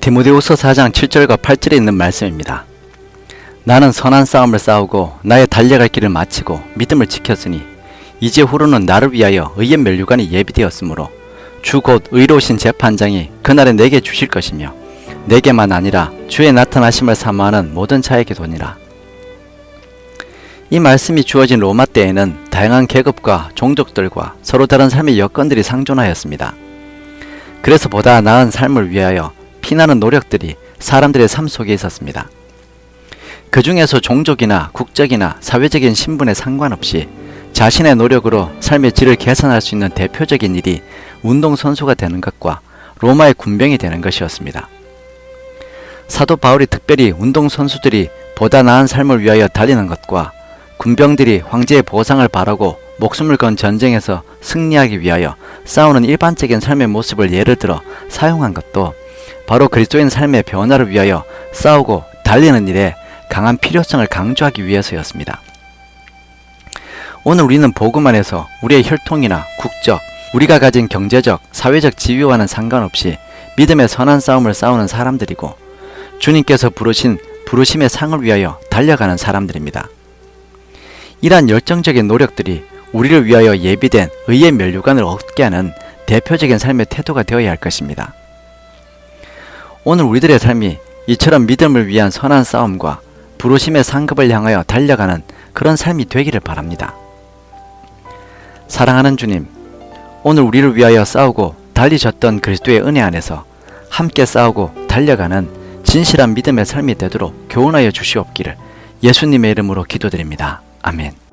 디모데후서 4장 7절과 8절에 있는 말씀입니다. 나는 선한 싸움을 싸우고 나의 달려갈 길을 마치고 믿음을 지켰으니 이제 후로는 나를 위하여 의의 멸류관이 예비되었으므로 주 곧 의로우신 재판장이 그날에 내게 주실 것이며 내게만 아니라 주의 나타나심을 사모하는 모든 자에게 도니라. 이 말씀이 주어진 로마 때에는 다양한 계급과 종족들과 서로 다른 삶의 여건들이 상존하였습니다. 그래서 보다 나은 삶을 위하여 피나는 노력들이 사람들의 삶 속에 있었습니다. 그 중에서 종족이나 국적이나 사회적인 신분에 상관없이 자신의 노력으로 삶의 질을 개선할 수 있는 대표적인 일이 운동선수가 되는 것과 로마의 군병이 되는 것이었습니다. 사도 바울이 특별히 운동선수들이 보다 나은 삶을 위하여 달리는 것과 군병들이 황제의 보상을 바라고 목숨을 건 전쟁에서 승리하기 위하여 싸우는 일반적인 삶의 모습을 예를 들어 사용한 것도 바로 그리스도인 삶의 변화를 위하여 싸우고 달리는 일에 강한 필요성을 강조하기 위해서였습니다. 오늘 우리는 복음 안에서 우리의 혈통이나 국적, 우리가 가진 경제적, 사회적 지위와는 상관없이 믿음의 선한 싸움을 싸우는 사람들이고 주님께서 부르신 부르심의 상을 위하여 달려가는 사람들입니다. 이러한 열정적인 노력들이 우리를 위하여 예비된 의의 멸류관을 얻게 하는 대표적인 삶의 태도가 되어야 할 것입니다. 오늘 우리들의 삶이 이처럼 믿음을 위한 선한 싸움과 부르심의 상급을 향하여 달려가는 그런 삶이 되기를 바랍니다. 사랑하는 주님, 오늘 우리를 위하여 싸우고 달리셨던 그리스도의 은혜 안에서 함께 싸우고 달려가는 진실한 믿음의 삶이 되도록 교훈하여 주시옵기를 예수님의 이름으로 기도드립니다. 아멘.